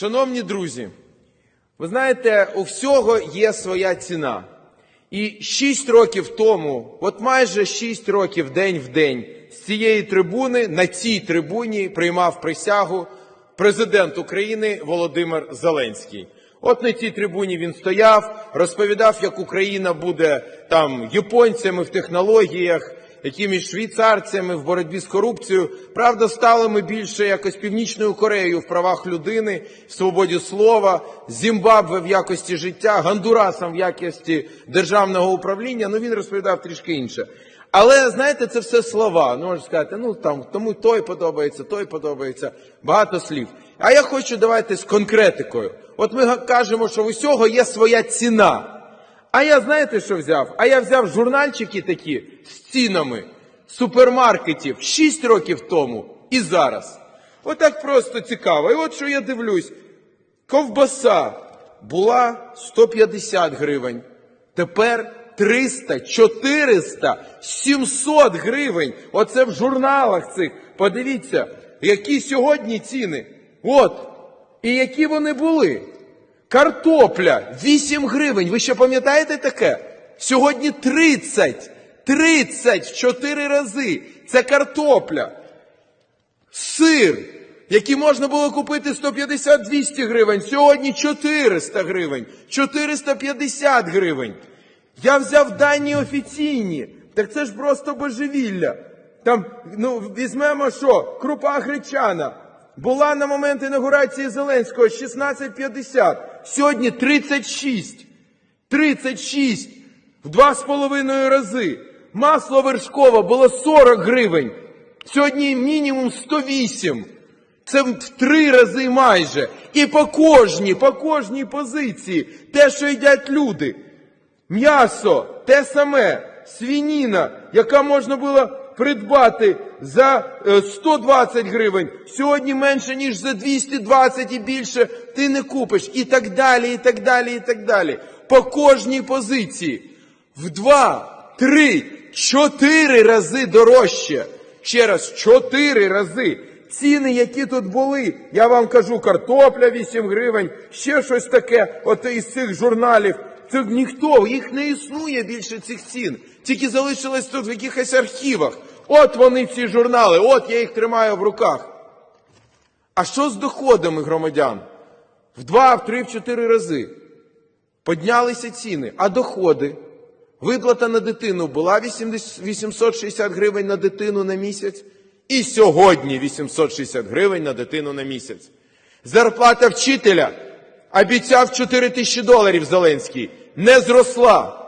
Шановні друзі, ви знаєте, у всього є своя ціна. І шість років тому, от майже шість років день в день, з цієї трибуни, на цій трибуні приймав присягу президент України Володимир Зеленський. От на цій трибуні він стояв, розповідав, як Україна буде там японцями в технологіях, якимись швейцарцями в боротьбі з корупцією. Правда, стали ми більше якось північною Кореєю в правах людини, в свободі слова, Зімбабве в якості життя, Гондурасом в якості державного управління. Ну він розповідав трішки інше. Але знаєте, це все слова. Ну, можна сказати, ну там тому той подобається, той подобається. Багато слів. А я хочу давайте з конкретикою. От ми кажемо, що в усього є своя ціна. А я знаєте, що взяв? А я взяв журнальчики такі з цінами супермаркетів 6 років тому і зараз. Отак просто цікаво. І от що я дивлюсь: ковбаса була 150 гривень, тепер 300, 400, 700 гривень. Оце в журналах цих. Подивіться, які сьогодні ціни. От. І які вони були. Картопля 8 гривень. Ви ще пам'ятаєте таке? Сьогодні 30. 30 в 4 рази. Це картопля. Сир, який можна було купити 150-200 гривень, сьогодні 400 гривень, 450 гривень. Я взяв дані офіційні. Так це ж просто божевілля. Там, ну, візьмемо що? Крупа гречана. Була на момент інаугурації Зеленського 16,50. Сьогодні 36. 36. В два з половиною рази. Масло вершкове було 40 гривень. Сьогодні мінімум 108. Це в три рази майже. І по кожній, по кожній позиції те, що їдять люди. М'ясо те саме, свініна, яка можна було придбати за е, 120 гривень, сьогодні менше, ніж за 220 і більше ти не купиш. І так далі, і так далі, і так далі. По кожній позиції. В два, три, чотири рази дорожче. Ще раз, чотири рази. Ціни, які тут були, я вам кажу, картопля 8 гривень, ще щось таке, от із цих журналів. Це ніхто, їх не існує більше цих цін. Тільки залишилось тут в якихось архівах. От вони ці журнали, от я їх тримаю в руках. А що з доходами громадян? В два, в три, в чотири рази. Піднялися ціни, а доходи. Виплата на дитину була 860 гривень на дитину на місяць, і сьогодні 860 гривень на дитину на місяць. Зарплата вчителя обіцяв 4 тисячі доларів Зеленський, не зросла.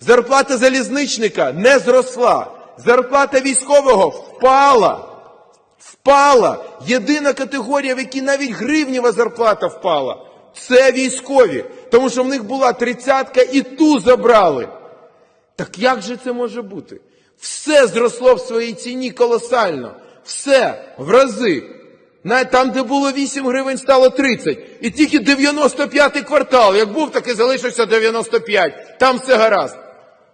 Зарплата залізничника не зросла. Зарплата військового впала. Впала. Єдина категорія, в якій навіть гривнєва зарплата впала. Це військові. Тому що в них була тридцятка і ту забрали. Так як же це може бути? Все зросло в своїй ціні колосально. Все в рази. Навіть там, де було 8 гривень, стало 30. І тільки 95-й квартал. Як був, так і залишився 95. Там все гаразд.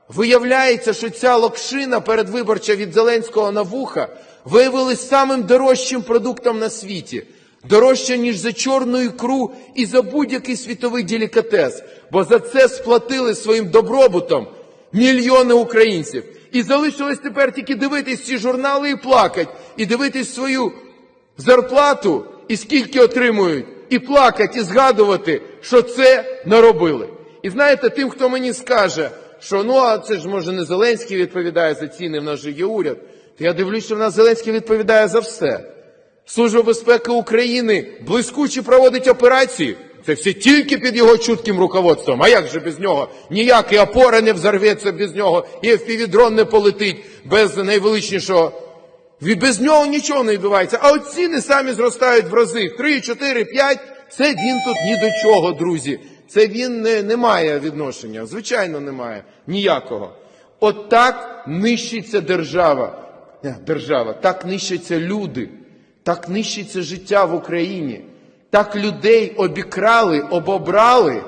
Виявляється, що ця локшина передвиборча від Зеленського на вуха виявилась самим дорожчим продуктом на світі. Дорожче, ніж за чорну ікру і за будь-який світовий делікатес. Бо за це сплатили своїм добробутом мільйони українців. І залишилось тепер тільки дивитись ці журнали і плакати, і дивитись свою зарплату і скільки отримують, і плакати, і згадувати, що це наробили. І знаєте, тим, хто мені скаже, що ну а це ж може не Зеленський відповідає за ціни, в нас же є уряд. То я дивлюсь, що в нас Зеленський відповідає за все. Служба безпеки України блискуче проводить операції. Це все тільки під його чутким руководством. А як же без нього? Ніякий опора не взорветься без нього, і FPV-дрон не полетить без найвеличнішого. Без нього нічого не відбувається. А от ціни самі зростають в рази. 3, 4, 5. Це він тут ні до чого, друзі. Це він не, не має відношення. Звичайно, немає. Ніякого. От так нищиться держава. Е, Держава, так нищаться люди, так нищиться життя в Україні. Так людей обікрали, обобрали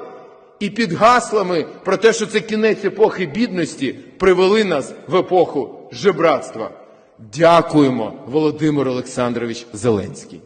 і під гаслами про те, що це кінець епохи бідності, привели нас в епоху жебратства. Дякуємо, Володимир Олександрович Зеленський.